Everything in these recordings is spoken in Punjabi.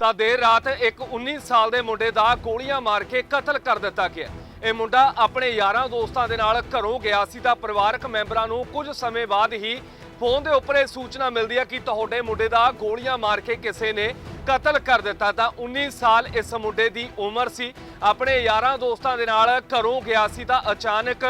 ਤਾਂ ਦੇਰ ਰਾਤ ਇੱਕ 19 ਸਾਲ ਦੇ ਮੁੰਡੇ ਦਾ ਗੋਲੀਆਂ ਮਾਰ ਕੇ ਕਤਲ ਕਰ ਦਿੱਤਾ ਗਿਆ। ਇਹ ਮੁੰਡਾ ਆਪਣੇ ਯਾਰਾਂ ਦੋਸਤਾਂ ਦੇ ਨਾਲ ਘਰੋਂ ਗਿਆ ਸੀ ਤਾਂ ਪਰਿਵਾਰਕ ਮੈਂਬਰਾਂ ਨੂੰ ਕੁਝ ਸਮੇਂ ਬਾਅਦ ਹੀ ਫੋਨ ਦੇ ਉੱਪਰ ਇਹ ਸੂਚਨਾ ਮਿਲਦੀ ਹੈ ਕਿ ਤੁਹਾਡੇ ਮੁੰਡੇ ਦਾ ਗੋਲੀਆਂ ਮਾਰ ਕੇ ਕਿਸੇ ਨੇ ਕਤਲ ਕਰ ਦਿੱਤਾ। ਤਾਂ 19 ਸਾਲ ਇਸ ਮੁੰਡੇ ਦੀ ਉਮਰ ਸੀ। ਆਪਣੇ ਯਾਰਾਂ ਦੋਸਤਾਂ ਦੇ ਨਾਲ ਘਰੋਂ ਗਿਆ ਸੀ ਤਾਂ ਅਚਾਨਕ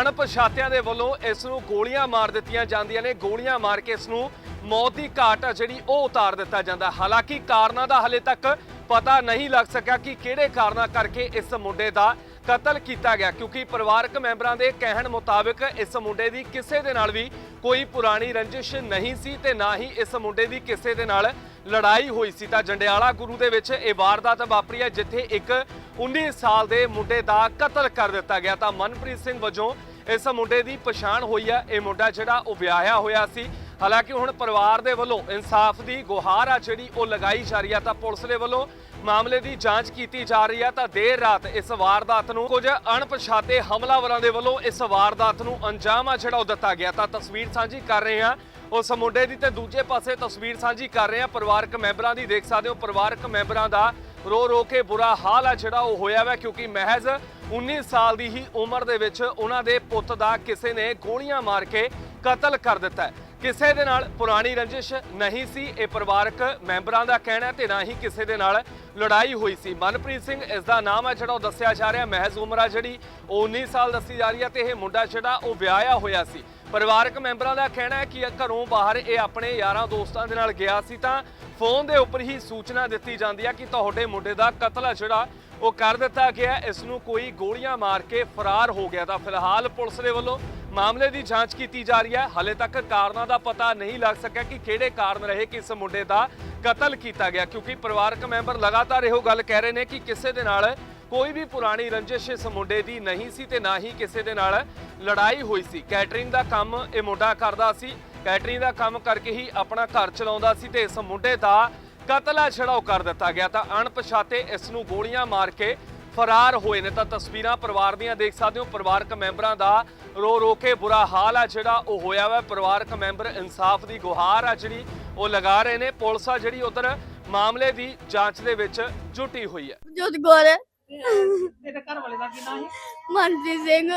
ਅਣਪਛਾਤਿਆਂ ਦੇ ਵੱਲੋਂ ਇਸ ਨੂੰ ਗੋਲੀਆਂ ਮਾਰ ਦਿੱਤੀਆਂ ਜਾਂਦੀਆਂ ਨੇ। ਗੋਲੀਆਂ ਮਾਰ ਕੇ ਇਸ ਨੂੰ ਮੌਤ ਦੀ ਘਾਟ ਆ ਜਿਹੜੀ ਉਹ ਉਤਾਰ ਦਿੱਤਾ ਜਾਂਦਾ। ਹਾਲਾਂਕਿ ਕਾਰਨਾਂ ਦਾ ਹਲੇ ਤੱਕ ਪਤਾ ਨਹੀਂ ਲੱਗ ਸਕਿਆ ਕਿ ਕਿਹੜੇ ਕਾਰਨਾਂ ਕਰਕੇ ਇਸ ਮੁੰਡੇ ਦਾ ਕਤਲ ਕੀਤਾ ਗਿਆ, ਕਿਉਂਕਿ ਪਰਿਵਾਰਕ ਮੈਂਬਰਾਂ ਦੇ ਕਹਿਣ ਮੁਤਾਬਕ ਇਸ ਮੁੰਡੇ ਦੀ ਕਿਸੇ ਦੇ ਨਾਲ ਵੀ ਕੋਈ ਪੁਰਾਣੀ ਰੰਜਿਸ਼ ਨਹੀਂ ਸੀ ਤੇ ਨਾ ਹੀ ਇਸ ਮੁੰਡੇ ਦੀ ਕਿਸੇ ਦੇ ਨਾਲ ਲੜਾਈ ਹੋਈ ਸੀ। ਤਾਂ ਜੰਡਿਆਲਾ ਗੁਰੂ ਦੇ ਵਿੱਚ ਇਹ ਵਾਰਦਾਤ ਵਾਪਰੀ ਹੈ, ਜਿੱਥੇ ਇੱਕ 19 ਸਾਲ ਦੇ ਮੁੰਡੇ ਦਾ ਕਤਲ ਕਰ ਦਿੱਤਾ ਗਿਆ। ਤਾਂ ਮਨਪ੍ਰੀਤ ਸਿੰਘ ਵਜੋਂ ਇਸ ਮੁੰਡੇ ਦੀ ਪਛਾਣ ਹੋਈ ਹੈ। ਇਹ ਮੁੰਡਾ ਜਿਹੜਾ ਉਹ ਵਿਆਹਿਆ ਹੋਇਆ ਸੀ। ਹਾਲਾਂਕਿ ਹੁਣ ਪਰਿਵਾਰ ਦੇ ਵੱਲੋਂ ਇਨਸਾਫ ਦੀ ਗੁਹਾਰ ਆ ਜਿਹੜੀ ਉਹ ਲਗਾਈ ਜਾ ਰਹੀ ਆ, ਤਾਂ ਪੁਲਿਸ ਦੇ ਵੱਲੋਂ ਮਾਮਲੇ ਦੀ ਜਾਂਚ ਕੀਤੀ ਜਾ ਰਹੀ ਆ, ਤਾਂ ਦੇਰ ਰਾਤ ਇਸ ਵਾਰਦਾਤ ਨੂੰ ਕੁਝ ਅਣਪਛਾਤੇ ਹਮਲਾਵਰਾਂ ਦੇ ਵੱਲੋਂ ਇਸ ਵਾਰਦਾਤ ਨੂੰ ਅੰਜਾਮ ਆ ਜਿਹੜਾ ਉਹ ਦਿੱਤਾ ਗਿਆ। ਤਾਂ ਤਸਵੀਰ ਸਾਂਝੀ ਕਰ ਰਹੇ ਹਾਂ ਉਸ ਮੁੰਡੇ ਦੀ ਤੇ ਦੂਜੇ ਪਾਸੇ ਤਸਵੀਰ ਸਾਂਝੀ ਕਰ ਰਹੇ ਹਾਂ ਪਰਿਵਾਰਕ ਮੈਂਬਰਾਂ ਦੀ। ਦੇਖ ਸਕਦੇ ਹੋ ਪਰਿਵਾਰਕ ਮੈਂਬਰਾਂ ਦਾ ਰੋ ਰੋ ਕੇ ਬੁਰਾ ਹਾਲ ਆ ਜਿਹੜਾ ਉਹ ਹੋਇਆ ਵਾ, ਕਿਉਂਕਿ ਮਹਿਜ਼ 19 ਸਾਲ ਦੀ ਹੀ ਉਮਰ ਦੇ ਵਿੱਚ ਉਹਨਾਂ ਦੇ ਪੁੱਤ ਦਾ ਕਿਸੇ ਨੇ ਗੋਲੀਆਂ ਮਾਰ ਕੇ ਕਤਲ ਕਰ ਦਿੱਤਾ ਹੈ। ਕਿਸੇ ਦੇ ਨਾਲ ਪੁਰਾਣੀ ਰੰਜਿਸ਼ ਨਹੀਂ ਸੀ, ਇਹ ਪਰਿਵਾਰਕ ਮੈਂਬਰਾਂ ਦਾ ਕਹਿਣਾ ਹੈ ਤੇ ਨਾ ਹੀ ਕਿਸੇ ਦੇ ਨਾਲ ਲੜਾਈ ਹੋਈ ਸੀ। ਮਨਪ੍ਰੀਤ ਸਿੰਘ ਇਸ ਦਾ ਨਾਮ ਹੈ, ਜਿਹੜਾ ਉਹ ਦੱਸਿਆ ਜਾ ਰਿਹਾ, ਮਹਿਜ਼ ਉਮਰ ਆ ਜਿਹੜੀ, ਉਹ 19 ਸਾਲ ਦੱਸੀ ਜਾ ਰਹੀ ਹੈ ਤੇ ਇਹ ਮੁੰਡਾ ਜਿਹੜਾ, ਉਹ ਵਿਆਹਿਆ ਹੋਇਆ ਸੀ। ਪਰਿਵਾਰਕ ਮੈਂਬਰਾਂ ਦਾ ਕਹਿਣਾ ਹੈ ਕਿ ਘਰੋਂ ਬਾਹਰ ਇਹ ਆਪਣੇ ਯਾਰਾਂ ਦੋਸਤਾਂ ਦੇ ਨਾਲ ਗਿਆ ਸੀ ਤਾਂ ਫੋਨ ਦੇ ਉੱਪਰ ਹੀ ਸੂਚਨਾ ਦਿੱਤੀ ਜਾਂਦੀ ਹੈ ਕਿ ਤੁਹਾਡੇ ਮੁੰਡੇ ਦਾ ਕਤਲ ਜਿਹੜਾ, ਉਹ ਕਰ ਦਿੱਤਾ ਗਿਆ ਇਸ ਨੂੰ ਕੋਈ ਗੋਲੀਆਂ ਮਾਰ ਕੇ ਫਰਾਰ ਹੋ ਗਿਆ ਤਾਂ ਫਿਲਹਾਲ ਪੁਲਿਸ ਦੇ ਵੱਲੋਂ ਮਾਮਲੇ ਦੀ ਜਾਂਚ ਕੀਤੀ ਜਾ ਰਹੀ ਹੈ। ਹਲੇ ਤੱਕ ਕਾਰਨਾਂ ਦਾ ਪਤਾ ਨਹੀਂ ਲੱਗ ਸਕਿਆ ਕਿ ਕਿਹੜੇ ਕਾਰਨ ਰਹੇ ਕਿ ਇਸ ਮੁੰਡੇ ਦਾ ਕਤਲ ਕੀਤਾ ਗਿਆ, ਕਿਉਂਕਿ ਪਰਿਵਾਰਕ ਮੈਂਬਰ ਲਗਾਤਾਰ ਇਹੋ ਗੱਲ ਕਹਿ ਰਹੇ ਨੇ ਕਿ ਕਿਸੇ ਦੇ ਨਾਲ ਕੋਈ ਵੀ ਪੁਰਾਣੀ ਰੰਜਿਸ਼ ਇਸ ਮੁੰਡੇ ਦੀ ਨਹੀਂ ਸੀ ਤੇ ਨਾ ਹੀ ਕਿਸੇ ਦੇ ਨਾਲ ਲੜਾਈ ਹੋਈ ਸੀ। ਕੈਟਰਿੰਗ ਦਾ ਕੰਮ ਇਹ ਮੁੰਡਾ ਕਰਦਾ ਸੀ। ਕੈਟਰਿੰਗ ਦਾ ਕੰਮ ਕਰਕੇ ਹੀ ਆਪਣਾ ਘਰ ਚਲਾਉਂਦਾ ਸੀ ਤੇ ਇਸ ਮੁੰਡੇ ਦਾ ਕਤਲ ਹੈ ਜਿਹੜਾ ਉਹ ਕਰ ਦਿੱਤਾ ਗਿਆ। ਤਾਂ ਅਣਪਛਾਤੇ ਇਸ ਨੂੰ ਗੋਲੀਆਂ ਮਾਰ ਕੇ ਫਰਾਰ ਹੋਏ ਨੇ ਤਾਂ ਤਸਵੀਰਾਂ ਪਰਿਵਾਰ ਦੀਆਂ ਦੇਖ ਸਕਦੇ ਹੋ। ਪਰਿਵਾਰਕ ਮੈਂਬਰਾਂ ਦਾ ਰੋ ਰੋ ਕੇ ਬੁਰਾ ਹਾਲ ਆ ਜਿਹੜਾ ਉਹ ਹੋਇਆ ਵਾ। ਪਰਿਵਾਰਕ ਮੈਂਬਰ ਇਨਸਾਫ ਦੀ ਗੁਹਾਰ ਆ ਜਿਹੜੀ ਉਹ ਲਗਾ ਰਹੇ ਨੇ। ਪੁਲਿਸ ਆ ਜਿਹੜੀ ਉਧਰ ਮਾਮਲੇ ਦੀ ਜਾਂਚ ਦੇ ਵਿੱਚ ਜੁਟੀ ਹੋਈ ਹੈ। ਜੋਤ ਗੌਰ ਤੇਰੇ ਘਰ ਵਾਲੇ ਦਾ ਕੀ ਨਾਂ ਹੈ ਮਨਪ੍ਰੀਤ ਸਿੰਘ।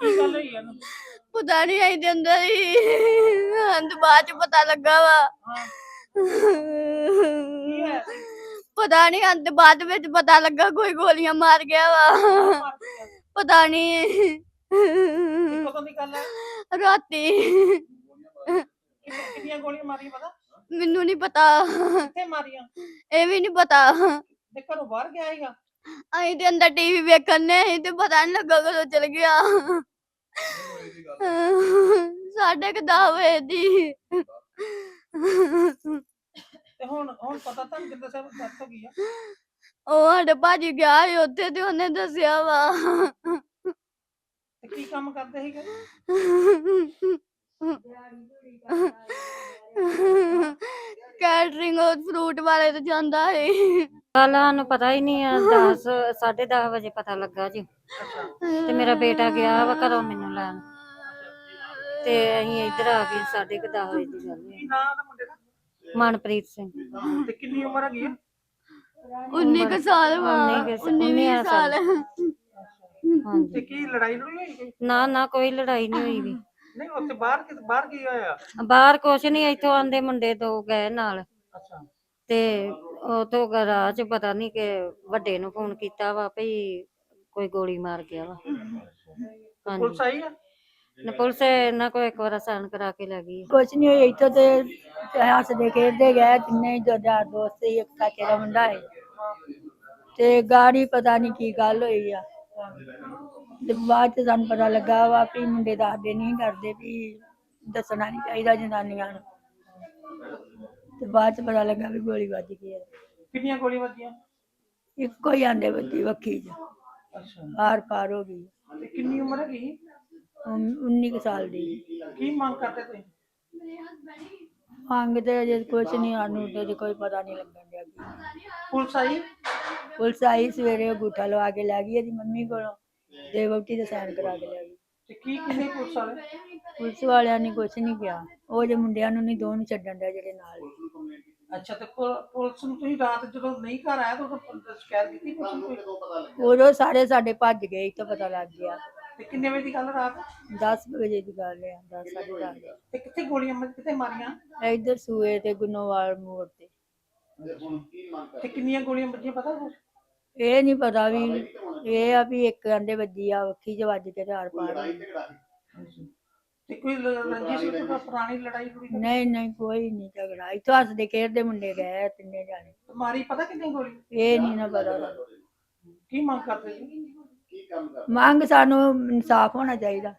ਕੀ ਗੱਲ ਹੋਈ ਇਹਨੂੰ ਪਤਾ ਨਹੀਂ ਆਈ ਦੇ ਅੰਦਰ ਹੀ। ਅੰਤ ਬਾਅਦ ਚ ਪਤਾ ਲੱਗਾ ਵਾ। ਹਾਂ? ਪਤਾ ਨਹੀਂ ਅੰਤ ਬਾਅਦ ਵਿੱਚ ਪਤਾ ਲੱਗਾ ਕੋਈ ਗੋਲੀਆਂ ਮਾਰ ਗਿਆ ਵਾ? ਪਤਾ ਨਹੀਂ ਇਹ ਕਦੋਂ ਦੀ ਗੱਲ ਹੈ ਰਾਤੀ। ਕਿੰਨੀ- ਕਿੰਨੀਆਂ ਗੋਲੀਆਂ ਮਾਰੀਆਂ ਪਤਾ? ਮੈਨੂੰ ਨਹੀਂ ਪਤਾ। ਕਿੱਥੇ ਮਾਰੀਆਂ? ਇਹ ਵੀ ਨਹੀਂ ਪਤਾ। ਤੇ ਘਰੋਂ ਬਾਹਰ ਗਿਆ ਹੈਗਾ ਅਸੀਂ ਤੇ ਅੰਦਰ ਟੀਵੀ ਵੇਖਣ ਨੇ ਅਸੀਂ ਤੇ ਪਤਾ ਨਹੀਂ ਲੱਗਾ ਕਦੋਂ ਚਲ ਗਿਆ। ਸਾਡੇ ਕਿ ਵਜੇ ਦੀ। ਤੇ ਹੁਣ ਹੁਣ ਪਤਾ ਤੁਹਾਨੂੰ ਕਿੱਦਾਂ ਸਭ ਦੱਸ ਹੋ ਗਈ ਆ? ਉਹ ਸਾਡੇ ਭਾਜੀ ਗਿਆ ਸੀ ਉੱਥੇ ਤੇ ਉਹਨੇ ਦੱਸਿਆ ਵਾ। ਤੇ ਕੀ ਕੰਮ ਕਰਦੇ ਸੀਗੇ? ਕੈਟਰਿੰਗ ਫਰੂਟ ਵਾਲੇ ਤੇ ਜਾਂਦਾ ਸੀ। ਕੱਲ ਸਾਨੂੰ ਪਤਾ ਹੀ ਨਹੀਂ ਆ 10 10:30 ਵਜੇ ਪਤਾ ਲੱਗਾ ਜੀ। ਤੇ ਮੇਰਾ ਬੇਟਾ ਗਿਆ ਵਾ ਘਰੋਂ ਮੈਨੂੰ ਲੈਣ। ਤੇ ਅਸੀਂ ਇੱਧਰ ਆ ਗਏ 10:30 ਵਜੇ ਦੀ ਗੱਲ ਕੀ ਹੈ ਨਾਂ ਦਾ ਮੁੰਡੇ? ਦਾ ਮਨਪ੍ਰੀਤ ਸਿੰਘ। ਤੇ ਕਿੰਨੀ ਉਮਰ ਹੈਗੀ ਆ? 19 ਕੁ ਸਾਲ ਵਾ ਉੱਨੀ ਕੁ- 19 ਉੱਨੀ ਸਾਲ। ਤੇ ਹਾਂਜੀ ਕੀ ਲੜਾਈ ਲੜੀ ਹੋਈ ਕੋਈ? ਨਾ ਨਾ ਕੋਈ ਲੜਾਈ ਨਹੀਂ ਹੋਈ ਵੀ। ਨਹੀਂ ਉੱਥੇ ਬਾਹਰ ਕਿ ਬਾਹਰ ਕੀ ਹੋਇਆ? ਬਾਹਰ ਕੁਛ ਨਹੀਂ ਇੱਥੋਂ ਆਂਦੇ ਮੁੰਡੇ ਦੋ ਗਏ ਨਾਲ। ਅੱਛਾ। ਤੇ ਉਥੋਂ ਰਾਹ ਚ ਪਤਾ ਨਹੀਂ ਕਿ ਵੱਡੇ ਨੂੰ ਫੋਨ ਕੀਤਾ ਵਾ ਭਈ ਕੋਈ ਗੋਲੀ ਮਾਰ ਗਿਆ ਵਾ। ਪੁਲਿਸ ਹਾਂਜੀ। ਆਈ ਆ? ਨਾ ਪੁਲਿਸ ਇਹਨਾਂ ਕੋ ਇੱਕ ਵਾਰ ਸਾਨ ਕਰਾ ਕੇ ਲੈ ਗਈ ਕੁਛ ਨਹੀਂ ਹੋਇਆ ਇੱਥੋਂ ਤੇ ਹੱਸਦੇ ਖੇਡਦੇ ਗਏ ਤਿੰਨੇ ਜੋ ਯਾਰ ਦੋਸਤ ਸੀ ਇੱਕ ਕਾਕੇ ਦਾ ਮੁੰਡਾ ਹੈ ਤੇ ਗਾੜੀ ਪਤਾ ਨਹੀਂ ਕੀ ਗੱਲ ਹੋਈ ਆ। ਤੇ ਬਾਅਦ ਚ ਸਾਨੂੰ ਪਤਾ ਲੱਗਾ ਵਾ ਵੀ ਮੁੰਡੇ ਦੱਸਦੇ ਨਹੀਂ ਕਰਦੇ ਵੀ ਦੱਸਣਾ ਨਹੀਂ ਚਾਹੀਦਾ ਜਨਾਨੀਆਂ ਨੂੰ। ਤੇ ਬਾਅਦ ਚ ਪਤਾ ਲੱਗਾ ਵੀ ਗੋਲੀ ਵੱਜ ਗਈ ਹੈ ਕਿੰਨੀਆਂ ਗੋਲੀਆਂ ਵੱਜੀਆਂ? ਇੱਕੋ ਹੀ ਆਂਦੇ ਬੱਚੀ ਵੱਖੀ ਚ। ਅੱਛਾ। ਆਰ ਪਾਰ ਹੋ ਗਈ। ਤੇ ਕਿੰਨੀ ਉਮਰ ਹੈਗੀ ਉਨ- ਉੱਨੀ ਕੁ ਸਾਲ ਦੀ। ਕੀ ਮੰਗ ਕਰਦੇ ਤੁਸੀਂ? ਮੰਗਦੇ ਅਜੇ ਕੁਛ ਨਹੀਂ ਸਾਨੂੰ ਤੇ ਅਜੇ ਕੋਈ ਪਤਾ ਨਹੀਂ ਲੱਗਣ ਡਿਆ ਕੀ। ਪੁਲਿਸ ਆਈ? ਪੁਲਿਸ ਆਈ ਸਵੇਰੇ ਅੰਗੂਠਾ ਲਵਾ ਕੇ ਲੈ ਗਈ ਇਹਦੀ ਮੰਮੀ ਕੋਲੋਂ। ਤੇ ਵਹੁਟੀ ਦੇ ਸਾਈਨ ਕਰਾ ਕੇ ਲੈ ਗਈ। ਤੇ ਕੀ ਕਿੰਨੇ ਪੁਲਿਸ ਵਾਲੇ? ਪੁਲਿਸ ਵਾਲਿਆਂ ਨੇ ਕੁਛ ਨਹੀਂ ਕਿਹਾ। ਉਹ ਜੇ ਮੁੰਡਿਆਂ ਨੂੰ ਨਹੀਂ ਦੋ ਨੂੰ ਛੱਡਣ ਡਿਆ ਜਿਹੜੇ ਨਾਲ। ਸੀ। ਅੱਛਾ ਤੇ ਪੁਲ- ਪੁਲਿਸ ਨੂੰ ਤੁਸੀਂ ਰਾਤ ਜਦੋਂ ਨਹੀਂ ਘਰ ਆਇਆ ਤਾਂ ਉਦੋਂ ਪੁਲਿਸ ਸ਼ਿਕਾਇਤ ਕੀਤੀ ਪੁਲਿਸ ਨੂੰ ਕੋਈ? ਉਦੋਂ ਸਾਰੇ ਸਾਡੇ ਭੱਜ ਗਏ ਤਾਂ ਪਤਾ ਲੱਗ ਗਿਆ। ਤੇ ਕਿੰਨੇ ਵਜੇ ਦੀ ਗੱਲ ਰਾਤ? 10 ਵਜੇ ਦੀ ਗੱਲ ਹੈ 10 ਸਾਢੇ ਦਸ ਤੇ ਕਿੱਥੇ ਗੋਲੀਆਂ ਮਾਰ ਕਿੱਥੇ ਮਾਰੀਆਂ? ਇੱਧਰ ਸੂਏ ਤੇ ਗੁਨੋਵਾਲ ਮੋੜ ਤੇ। ਤੇ ਕਿੰਨੀਆਂ ਗੋਲੀਆਂ ਵੱਜੀਆਂ ਪਤਾ ਕੁਛ? ਇਹ ਨਹੀਂ ਪਤਾ ਵੀ ਇਹ ਆ ਵੀ ਇੱਕ ਆਂਦੇ ਵੱਜੀ ਆ ਅੱਖੀ ਚ ਵੱਜ ਕੇ ਤੇ ਪਾਰ ਹੋਈ। ਤੇ ਕੋਈ ਰੰਜਿਸ਼ ਤੋਂ ਪੁਰਾਣੀ ਲੜਾਈ ਹੋਈ ਨਹੀਂ ਨਹੀਂ ਕੋਈ ਨਹੀਂ ਝਗੜਾ। ਇੱਥੋਂ ਹੱਸਦੇ ਖੇਡਦੇ ਮੁੰਡੇ ਗਏ ਤਿੰਨੇ ਜਾਣੇ। ਮਾਰੀ ਪਤਾ ਕਿੰਨੀ ਗੋਲੀ ਇਹ ਨਹੀਂ ਨਾ ਪਤਾ। ਕੀ ਮੰਗ ਕਰਦੇ? ਜੀ ਮੰਗ ਸਾਨੂੰ ਇਨਸਾਫ ਹੋਣਾ ਚਾਹੀਦਾ।